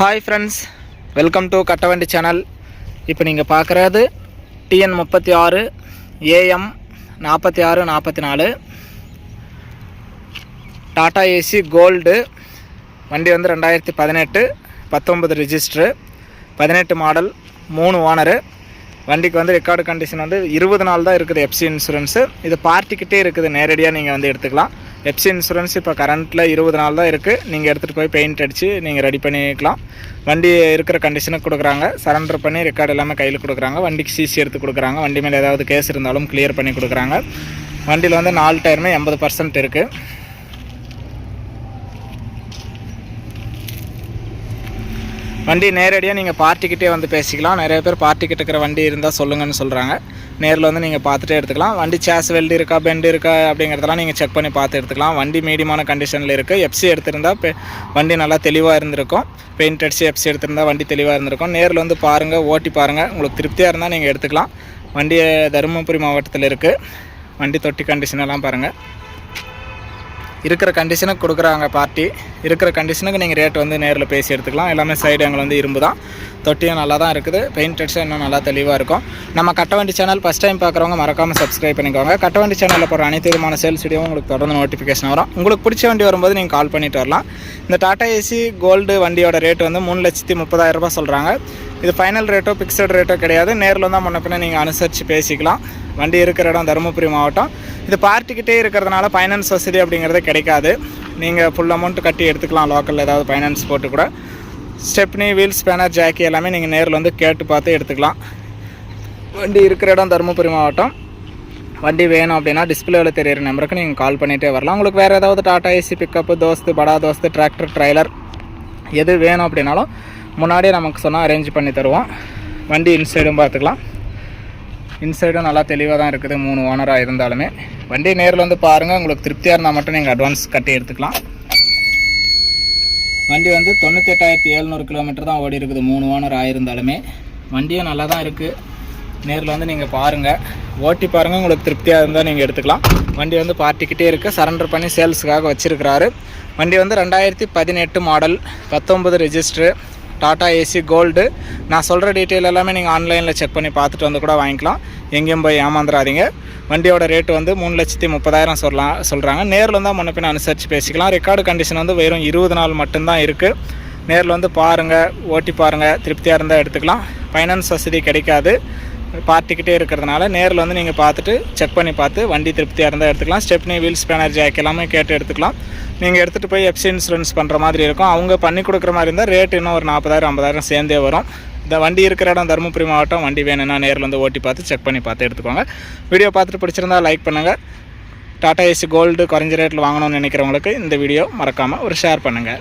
Hi friends welcome to Kattavandi channel இப்போ நீங்கள் பார்க்குறது டிஎன் முப்பத்தி ஆறு ஏஎம் நாற்பத்தி ஆறு நாற்பத்தி நாலு. டாடா ஏசி கோல்டு வண்டி வந்து ரெண்டாயிரத்தி பதினெட்டு பத்தொம்பது ரிஜிஸ்ட்ரு பதினெட்டு மாடல் மூணு ஓனரு வண்டிக்கு வந்து ரெக்கார்டு கண்டிஷன் வந்து இருபது நாள் தான் இருக்குது எஃப்சி இன்சூரன்ஸு இது பார்ட்டிக்கிட்டே இருக்குது நேரடியாக நீங்கள் வந்து எடுத்துக்கலாம். எப்சி இன்சூரன்ஸ் இப்போ கரண்ட்டில் இருபது நாள் தான் இருக்குது நீங்கள் எடுத்துகிட்டு போய் பெயிண்ட் அடித்து நீங்கள் ரெடி பண்ணிக்கலாம். வண்டி இருக்கிற கண்டிஷனுக்கு கொடுக்குறாங்க. சரண்டர் பண்ணி ரெக்கார்டு எல்லாமே கையில் கொடுக்குறாங்க. வண்டிக்கு சிசி எடுத்து கொடுக்குறாங்க. வண்டி மேலே ஏதாவது கேஸ் இருந்தாலும் கிளியர் பண்ணி கொடுக்குறாங்க. வண்டியில் வந்து நாலு டயருமே எண்பது பர்சன்ட் இருக்குது வண்டி நேரடியாக நீங்கள் பார்ட்டிக்கிட்டே வந்து பேசிக்கலாம். நிறைய பேர் பார்ட்டிக்கிட்ட இருக்கிற வண்டி இருந்தால் சொல்லுங்கன்னு சொல்கிறாங்க நேரில் வந்து நீங்கள் பார்த்துட்டே எடுத்துக்கலாம். வண்டி சேஸ் வெல்டு இருக்கா பெண்டு இருக்கா அப்படிங்கிறதெல்லாம் நீங்கள் செக் பண்ணி பார்த்து எடுத்துக்கலாம். வண்டி மீடியமான கண்டிஷனில் இருக்குது எஃப்சி எடுத்திருந்தால் வண்டி நல்லா தெளிவாக இருந்திருக்கும். பெயிண்ட் அடிச்சு எஃப்சி எடுத்திருந்தால் வண்டி தெளிவாக இருந்திருக்கும். நேரில் வந்து பாருங்கள் ஓட்டி பாருங்கள் உங்களுக்கு திருப்தியாக இருந்தால் நீங்கள் எடுத்துக்கலாம். வண்டி தருமபுரி மாவட்டத்தில் இருக்குது வண்டி தொட்டி கண்டிஷன் எல்லாம் பாருங்கள் இருக்கிற கண்டிஷனுக்கு கொடுக்குறாங்க பார்ட்டி இருக்கிற கண்டிஷனுக்கு நீங்கள் ரேட் வந்து நேரில் பேசி எடுத்துக்கலாம். எல்லாமே சைடு எங்களை வந்து இரும்பு தான். தொட்டியும் நல்லா தான் இருக்குது பெயிண்ட் அடிச்சா இன்னும் நல்லா தெளிவாக இருக்கும். நம்ம கட்டவண்டி சேனல் ஃபஸ்ட் டைம் பார்க்குறவங்க மறக்காமல் சப்ஸ்கிரைப் பண்ணிக்கோங்க. கட்டவண்டி சேனலில் போகிற அனைத்து விதமான சேல்ஸ் வீடியோ உங்களுக்கு தொடர்ந்து நோட்டிஃபிகேஷன் வரும். உங்களுக்கு பிடிச்ச வண்டி வரும்போது நீங்கள் கால் பண்ணிட்டு வரலாம். இந்த டாடா ஏசி கோல்டு வண்டியோட ரேட் வந்து மூணு லட்சத்தி முப்பதாயிரம் ரூபாய் சொல்கிறாங்க இது ஃபைனல் ரேட்டோ ஃபிக்ஸட் ரேட்டோ கிடையாது. நேரில் தான் முன்ன பின்ன நீங்கள் அனுசரித்து பேசிக்கலாம். வண்டி இருக்கிற இடம் தருமபுரி மாவட்டம். இது பார்ட்டிக்கிட்டே இருக்கிறதுனால ஃபைனான்ஸ் வசதி அப்படிங்கிறது கிடைக்காது. நீங்கள் ஃபுல் அமௌண்ட் கட்டி எடுத்துக்கலாம் லோக்கலில் ஏதாவது ஃபைனான்ஸ் போட்டு கூட. ஸ்டெப்னி வீல்ஸ் பேனர் ஜாக்கி எல்லாமே நீங்கள் நேரில் வந்து கேட்டு பார்த்து எடுத்துக்கலாம். வண்டி இருக்கிற இடம் தருமபுரி மாவட்டம். வண்டி வேணும் அப்படின்னா டிஸ்பிளேவில் தெரியிற நம்பருக்கு நீங்கள் கால் பண்ணிகிட்டே வரலாம். உங்களுக்கு வேறு ஏதாவது டாடா ஏசி பிக்கப்பு தோஸ்து படா தோஸ்து டிராக்டர் ட்ரைலர் எது வேணும் அப்படின்னாலும் முன்னாடியே நமக்கு சொன்னால் அரேஞ்ச் பண்ணி தருவோம். வண்டி இன்சைடும் பார்த்துக்கலாம். இன்சைடும் நல்லா தெளிவாக தான் இருக்குது. மூணு ஓனராக இருந்தாலுமே. வண்டி நேரில் வந்து பாருங்கள் உங்களுக்கு திருப்தியாக இருந்தால் மட்டும் நீங்கள் அட்வான்ஸ் கட்டி எடுத்துக்கலாம். வண்டி வந்து தொண்ணூற்றி எட்டாயிரத்தி எழுநூறு கிலோமீட்டர் தான் ஓடி இருக்குது. மூணு ஓனர் ஆயிருந்தாலுமே. வண்டியும் நல்லா தான் இருக்குது நேரில் வந்து நீங்கள் பாருங்கள் ஓட்டி பாருங்கள் உங்களுக்கு திருப்தியாக இருந்தால் நீங்கள் எடுத்துக்கலாம். வண்டி வந்து பார்ட்டிக்கிட்டே இருக்குது சரண்டர் பண்ணி சேல்ஸுக்காக வச்சுருக்கிறாரு. வண்டி வந்து ரெண்டாயிரத்தி பதினெட்டு மாடல் பத்தொம்பது ரெஜிஸ்ட்ரு டாடா ஏசி கோல்டு. நான் சொல்கிற டீட்டெயில் எல்லாமே நீங்கள் ஆன்லைனில் செக் பண்ணி பார்த்துட்டு வந்து கூட வாங்கிக்கலாம். எங்கேயும் போய் ஏமாந்துடாதீங்க. வண்டியோட ரேட்டு வந்து மூணு லட்சத்தி முப்பதாயிரம் சொல்லலாம் சொல்கிறாங்க நேரில் இருந்தால் முன்ன பின் அனுசரித்து பேசிக்கலாம். ரெக்கார்டு கண்டிஷன் வந்து வெறும் இருபது நாள் மட்டும்தான் இருக்குது நேரில் வந்து பாருங்கள் ஓட்டி பாருங்கள் திருப்தியாக இருந்தால் எடுத்துக்கலாம். ஃபைனான்ஸ் வசதி கிடைக்காது. பார்ட்டிக்கிட்டே இருக்கிறதுனால நேரில் வந்து நீங்கள் பார்த்துட்டு செக் பண்ணி பார்த்து வண்டி திருப்தியாக இருந்தால் எடுத்துக்கலாம். ஸ்டெப்னி வீல்ஸ் ஸ்பேனர் ஜாக் எல்லாமே கேட்டு எடுத்துக்கலாம். நீங்கள் எடுத்துகிட்டு போய் எஃப்சி இன்சூரன்ஸ் பண்ணுற மாதிரி இருக்கும். அவங்க பண்ணி கொடுக்குற மாதிரி இருந்தால் ரேட் இன்னும் ஒரு நாற்பதாயிரம் ஐம்பதாயிரம் சேர்ந்தே வரும். இந்த வண்டி இருக்கிற இடம் தருமபுரி மாவட்டம் வண்டி வேணும்னா நேரில் வந்து ஓட்டி பார்த்து செக் பண்ணி பார்த்து எடுத்துக்கோங்க. வீடியோ பார்த்துட்டு பிடிச்சிருந்தா லைக் பண்ணுங்கள் டாடா ஏசி கோல்டு குறைஞ்ச ரேட்டில் வாங்கணும்னு நினைக்கிறவங்களுக்கு இந்த வீடியோ மறக்காமல் ஒரு ஷேர் பண்ணுங்கள்